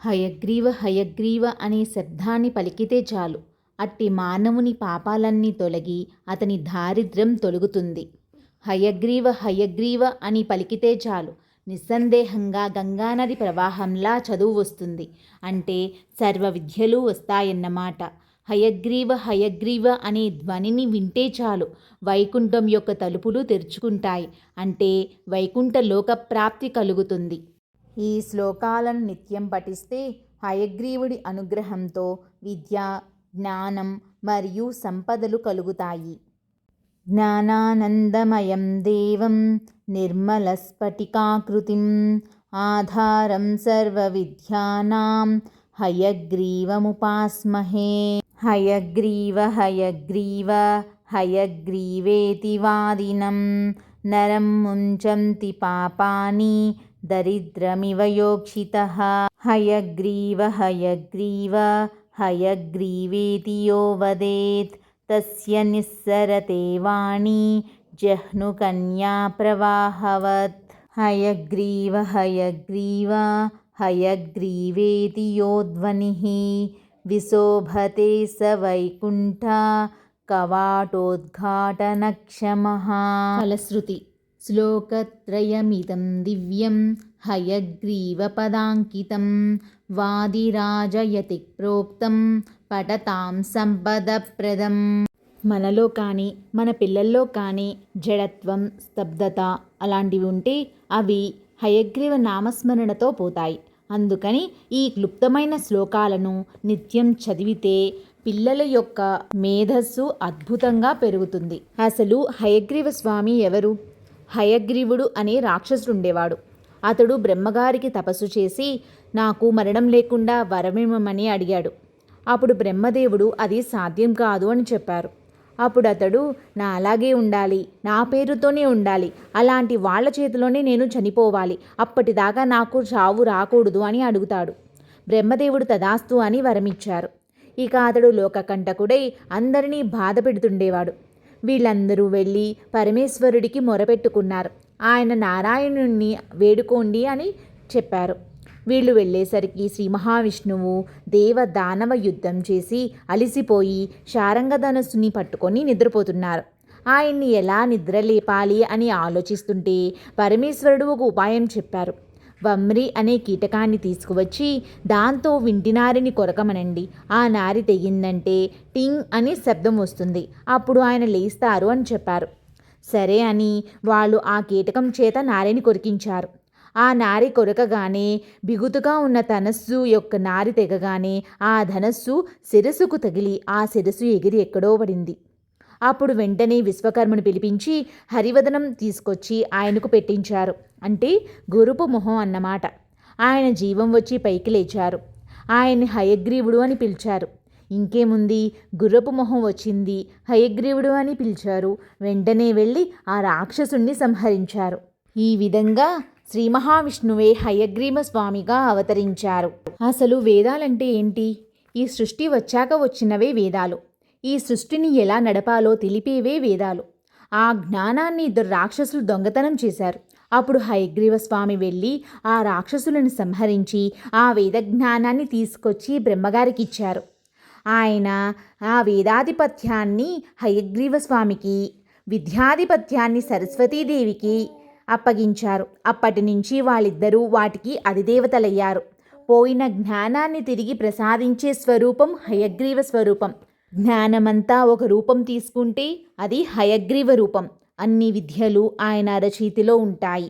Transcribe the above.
హయగ్రీవ హయగ్రీవ అనే శబ్దాన్ని పలికితే చాలు. అట్టి మానవుని పాపాలన్నీ తొలగి అతని దారిద్ర్యం తొలుగుతుంది. హయగ్రీవ హయగ్రీవ అని పలికితే చాలు. నిస్సందేహంగా గంగానది ప్రవాహంలా చదువు వస్తుంది. అంటే సర్వ విద్యలు వస్తాయన్నమాట. హయగ్రీవ హయగ్రీవ అనే ధ్వనిని వింటే చాలు. వైకుంఠం యొక్క తలుపులు తెరుచుకుంటాయి. అంటే వైకుంఠ లోకప్రాప్తి కలుగుతుంది. ఈ శ్లోకాలను నిత్యం పఠిస్తే హయగ్రీవుడి అనుగ్రహంతో విద్య జ్ఞానం మరియు సంపదలు కలుగుతాయి. జ్ఞానానందమయం దేవం నిర్మలస్ఫటికాకృతిం ఆధారం సర్వవిద్యానాం హయగ్రీవముపాస్మహే. హయగ్రీవ హయగ్రీవ హయగ్రీవేతి వాదినం నరం ముంచంతి పాపాని దరిద్రమివ యోక్షితः హయగ్రీవ హయగ్రీవ హయగ్రీవేతి యో వదేత్. తస్య నిస్సరతే వాణి జహ్నుకన్యా ప్రవాహవత్. హయగ్రీవ హయగ్రీవ హయగ్రీవేతి యోధ్వనిः విశోభతే స వైకుంఠ కవాటోద్ఘాటనక్షమः. ఫలశ్రుతి. శ్లోకత్రయమిదం దివ్యం హయగ్రీవపదాంకితం. వాదిరాజయతి ప్రోక్తం పఠతాం సంపదప్రదం. మనలో కానీ మన పిల్లల్లో కానీ జడత్వం స్తబ్దత అలాంటివి ఉంటే అవి హయగ్రీవ నామస్మరణతో పోతాయి. అందుకని ఈ క్లుప్తమైన శ్లోకాలను నిత్యం చదివితే పిల్లల యొక్క మేధస్సు అద్భుతంగా పెరుగుతుంది. అసలు హయగ్రీవ స్వామి ఎవరు? హయగ్రీవుడు అనే రాక్షసుడు ఉండేవాడు అతడు బ్రహ్మగారికి తపస్సు చేసి నాకు మరణం లేకుండా వరమిమ్మని అడిగాడు. అప్పుడు బ్రహ్మదేవుడు అది సాధ్యం కాదు అని చెప్పారు. అప్పుడు అతడు నా అలాగే ఉండాలి నా పేరుతోనే ఉండాలి అలాంటి వాళ్ళ చేతిలోనే నేను చనిపోవాలి అప్పటిదాకా నాకు చావు రాకూడదు అని అడుగుతాడు. బ్రహ్మదేవుడు తదాస్తు అని వరమిచ్చారు. ఇక అతడు లోకకంటకుడై అందరినీ బాధ పెడుతుండేవాడు. వీళ్ళందరూ వెళ్ళి పరమేశ్వరుడికి మొరపెట్టుకున్నారు. ఆయన నారాయణుణ్ణి వేడుకోండి అని చెప్పారు. వీళ్ళు వెళ్ళేసరికి శ్రీ మహావిష్ణువు దేవ దానవ యుద్ధం చేసి అలిసిపోయి శారంగధనస్సుని పట్టుకొని నిద్రపోతున్నారు. ఆయన్ని ఎలా నిద్రలేపాలి అని ఆలోచిస్తుంటే పరమేశ్వరుడు ఒక ఉపాయం చెప్పారు. వమ్రి అనే కీటకాన్ని తీసుకువచ్చి దాంతో వింటి నారిని కొరకమనండి. ఆ నారి తెగిందంటే టింగ్ అని శబ్దం వస్తుంది. అప్పుడు ఆయన లేస్తారు అని చెప్పారు. సరే అని వాళ్ళు ఆ కీటకం చేత నారిని కొరికించారు. ఆ నారి కొరకగానే బిగుతుగా ఉన్న ధనస్సు యొక్క నారి తెగగానే ఆ ధనస్సు శిరస్సుకు తగిలి ఆ శిరస్సు ఎగిరి ఎక్కడో పడింది. అప్పుడు వెంటనే విశ్వకర్మను పిలిపించి హరివదనం తీసుకొచ్చి ఆయనకు పెట్టించారు. అంటే గురుపు మొహం అన్నమాట. ఆయన జీవం వచ్చి పైకి లేచారు. ఆయన్ని హయగ్రీవుడు అని పిలిచారు. ఇంకేముంది? గుర్రపు మొహం వచ్చింది. హయగ్రీవుడు అని పిలిచారు. వెంటనే వెళ్ళి ఆ రాక్షసుణ్ణి సంహరించారు. ఈ విధంగా శ్రీ మహావిష్ణువే హయగ్రీవ స్వామిగా అవతరించారు. అసలు వేదాలంటే ఏంటి? ఈ సృష్టి వచ్చాక వచ్చినవే వేదాలు. ఈ సృష్టిని ఎలా నడపాలో తెలిపేవే వేదాలు. ఆ జ్ఞానాన్ని ఇద్దరు రాక్షసులు దొంగతనం చేశారు. అప్పుడు హయగ్రీవ స్వామి వెళ్ళి ఆ రాక్షసులను సంహరించి ఆ వేద జ్ఞానాన్ని తీసుకొచ్చి బ్రహ్మగారికి ఇచ్చారు ఆయన ఆ వేదాధిపత్యాన్ని హయగ్రీవ స్వామికి విద్యాధిపత్యాన్ని సరస్వతీదేవికి అప్పగించారు. అప్పటి నుంచి వాళ్ళిద్దరూ వాటికి అధిదేవతలయ్యారు. పోయిన జ్ఞానాన్ని తిరిగి ప్రసాదించే స్వరూపం హయగ్రీవ స్వరూపం. జ్ఞానమంతా ఒక రూపం తీసుకుంటే అది హయగ్రీవ రూపం. అన్ని విద్యలు ఆయన అరచేతిలో ఉంటాయి.